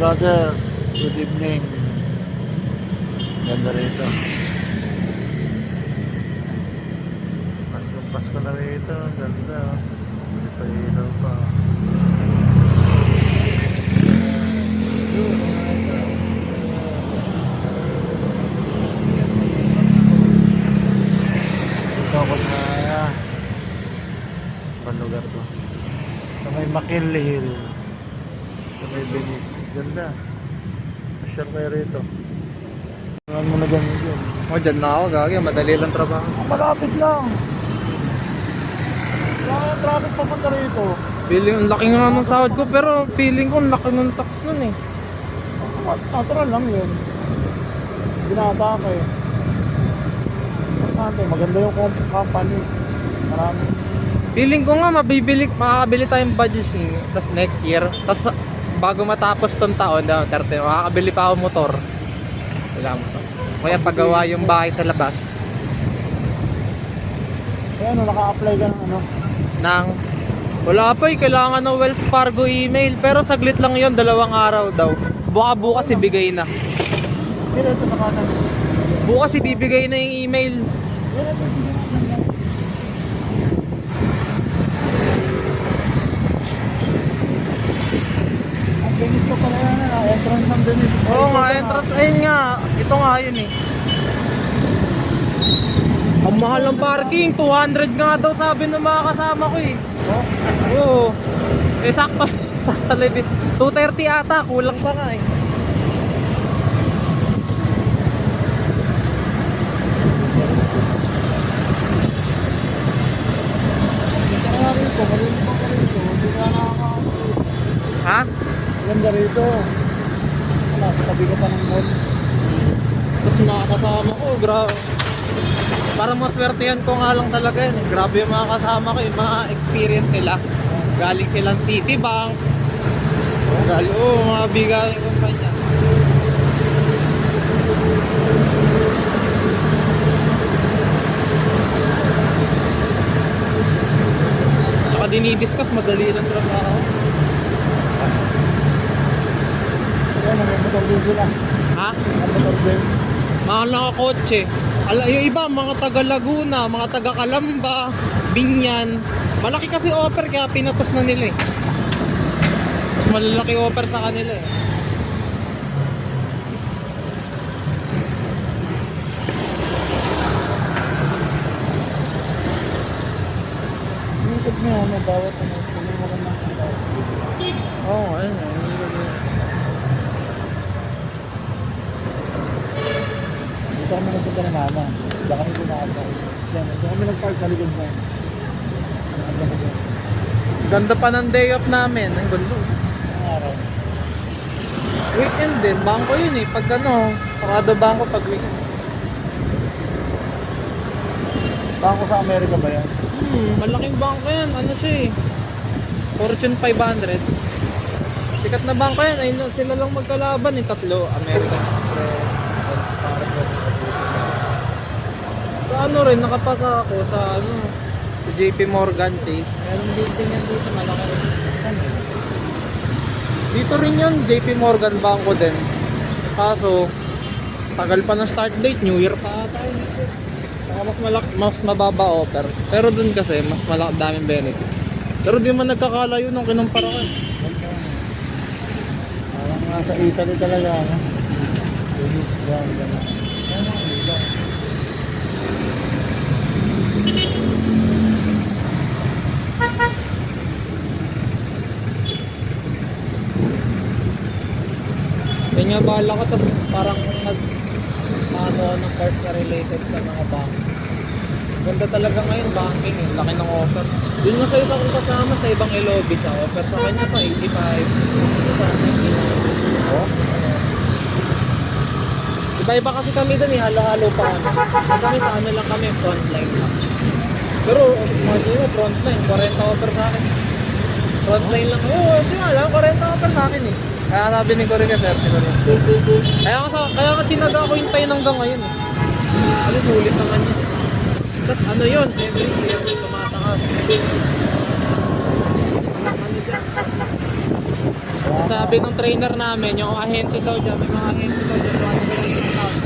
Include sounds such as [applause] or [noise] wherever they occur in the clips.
brother. Good evening. Ganda rito. Pasko, Pasko na rito. Ganda. oh. May pailaw pa. Ito ako sa Ibang lugar to. Sa may McKinley Hill. Ganda. Masyal kayo rito. Saan mo na ganyan yun? O, dyan na ako, gagi. Madali lang trabaho. Malapit lang. Wala yung traffic papunta rito. Feeling, ang laki nga ng sahod ko, pero feeling ko ang laki ng tax nun eh. Natural lang yun. Binata ka eh. Importante, maganda yung comp- company. Marami. Feeling ko nga, mabibili, makakabili tayong budgeting tas next year. tas bago matapos tong taon, na 30, makakabili pa ako motor. Wala mo Kaya pagawa yung bahay sa labas Eh ano, naka-apply ka ng ano? ng wala pa eh, kailangan ng Wells Fargo email. Pero saglit lang yon dalawang araw daw. Buka bukas ibigay na. Pero ito nakatanong. Bukas ibibigay na yung email. Pero ito, hindi na Ang Venice ko pala yan, ah. Ng Venice. Oo nga, entrance. Ayun nga, ito nga yun eh. Ang mahal ng parking, 200 nga daw sabi ng mga kasama ko eh. Oh, Oo. Eh sakto, [laughs] sakto level. 230 ata, kulang pa nga eh. Ha? Ganda rito. Wala, sa tabi ka pa ng mall. Tapos mga kasama ko, grabe. Parang maswertehan ko nga lang talaga yun. Grabe yung mga kasama ko, yung mga experience nila. Galing silang Citibank. Galing, oo, mga bigaling kumpanya. Saka dinidiscuss, madali lang trabaho. Kaya nag-motor din sila. Ha? Din. mga nakakotse. Ala, yung iba, mga taga Laguna, mga taga Calamba, Binyan. Malaki kasi offer kaya pinatos na nila eh. Mas malalaki offer sa kanila eh. Ikot mo yan, may bawat ano, kung mo ng mga Oo, oh, ayun. ayun. Dito kami nagpunta na mama. Diyan kami. Diyan, diyan kami nag-park sa likod mo. Ang ganda pa ng day off namin. Ang araw. Weekend din. Bangko yun eh. Pag ano, parado bangko pag weekend. Bangko sa Amerika ba yan? Hmm, malaking bangko yan. Ano siya eh. Fortune 500. Sikat na bangko yan. Ay, sila lang magkalaban eh. Tatlo. American Express. Ano rin, nakapasa ako sa ano, sa JP Morgan Chase. Meron building yan dito, malaki rin. Dito rin yun, JP Morgan Bangko din. Kaso, tagal pa ng start date, New Year pa ata. Saka mas malak mas mababa offer. Pero dun kasi mas malak daming benefits. Pero di man nagkakalayo nung kinumpara ko. Parang nasa Italy talaga. No? Venice, Grand, gano'n. Yan nga bahala ko to. Parang nag ano ng part na related sa mga bank. Ganda talaga ngayon banking eh. Laki ng offer. Yun nga sa isa kong kasama sa ibang LOB siya. Offer sa kanya pa 85. Ito sa 99. Oh? Iba-iba kasi kami dun eh, halo-halo pa kami. Kami sa ano lang kami, frontline lang. Pero, mga mo, frontline, 40 offer sa akin. Frontline lang. Oo, hindi nga lang, 40 offer sa akin eh. Kaya sabi ni Corey Sir, ni Corey. Kaya nga, sa- kaya nga sinaga ko yung tayo hanggang ngayon eh. Ano, sulit naman yun. Tapos ano yun, every year tumatakas. Kaya sabi ng trainer namin, yung ahente daw dyan, may mga ahente daw dyan, yung ano ba yung discount?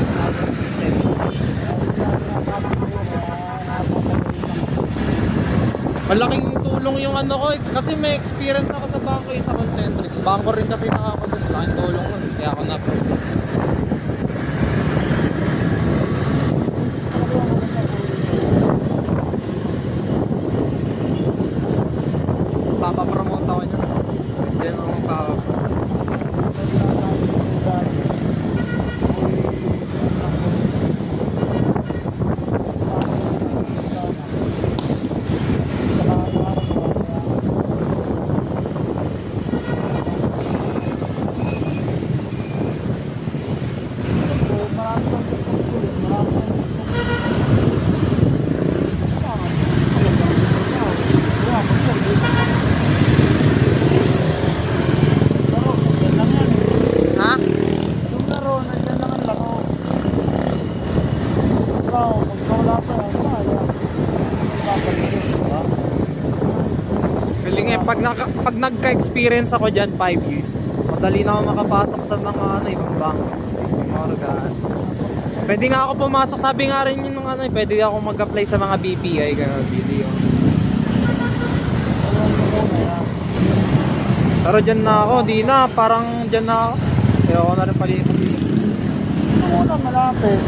Malaking tulong yung ano ko eh, kasi may experience ako sa bangko eh, sa Concentrix. Bangko rin kasi nakakasot, laking tulong nun, kaya ako na Papapromote ako niyan. Yan ang papa. Ha? Yung laro, nandiyan lang ang laro. Ikaw, magkawala pa yan, kaya. Papalitin, di ba? Galing eh, pag, naka, pag nagka-experience ako dyan, 5 years, madali na ako makapasok sa mga ano, ibang. Mga organ. Pwede nga ako pumasok, sabi nga rin yun ng ano, eh, pwede ako mag-apply sa mga BPI, kaya video. Pero dyan na ako, di na, parang dyan na ako. Kaya ako na rin palipat dito. Ito muna, malapit.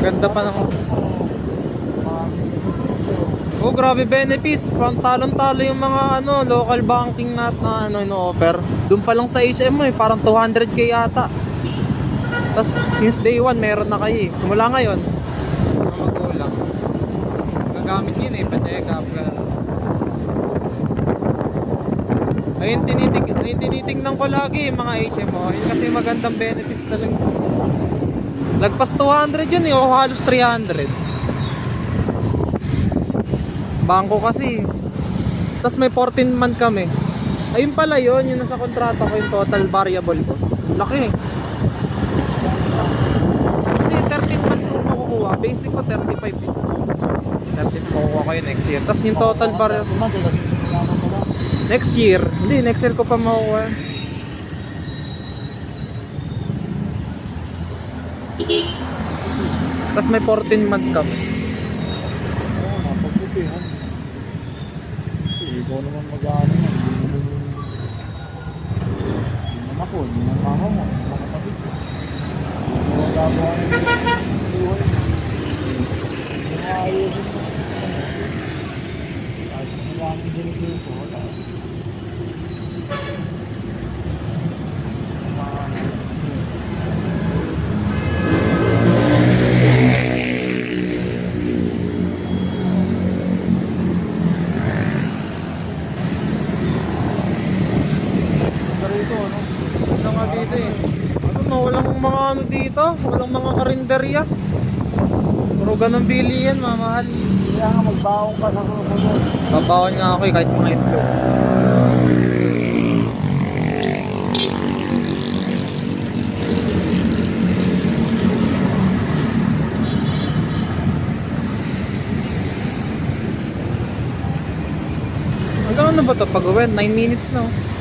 Ganda pa ng... Oh, grabe benefits. Pang talon-talo yung mga ano, local banking na, na ano, ino-offer. Doon pa lang sa HM eh, parang 200k yata. Tapos since day one, meron na kayo eh. Simula ngayon, mga magulang. Gagamit yun eh, pa-check up ka. Ayun, tinitig, ayun, tinitingnan ko lagi yung mga HMO. Yun kasi magandang benefits talaga. Lagpas 200 yun eh, o halos 300. Bangko kasi. Tapos may 14 month kami. Ayun pala yun, yung nasa kontrata ko yung total variable ko. Laki eh. Kasi 13 month ko makukuha. Basic ko 35 eh. 13 makukuha ko yun next year. Tapos yung total variable. Mo lang. Next year. Hindi, next year ko pa makukuha. Tapos may 14 month kami. Oo, napagputihan. Kasi ikaw naman mag-ano yan. Hindi naman ako, hindi naman mama mo, hindi naman kapatid ko. Hindi mo gagawa ng buhay mo. Hindi mo ayusin mo. Wala akong binigay ko, wala. Pero ito, ano? Ano nga dito eh. Ano no, walang mga ano dito. Walang karinderya. Puro ganun bili yan, mamahal. Kaya nga magbaong ka sa susunod. Babawal nga ako eh, kahit mga itlog. Hanggang ano ba ito? Pag-uwi, 9 minutes na. oh.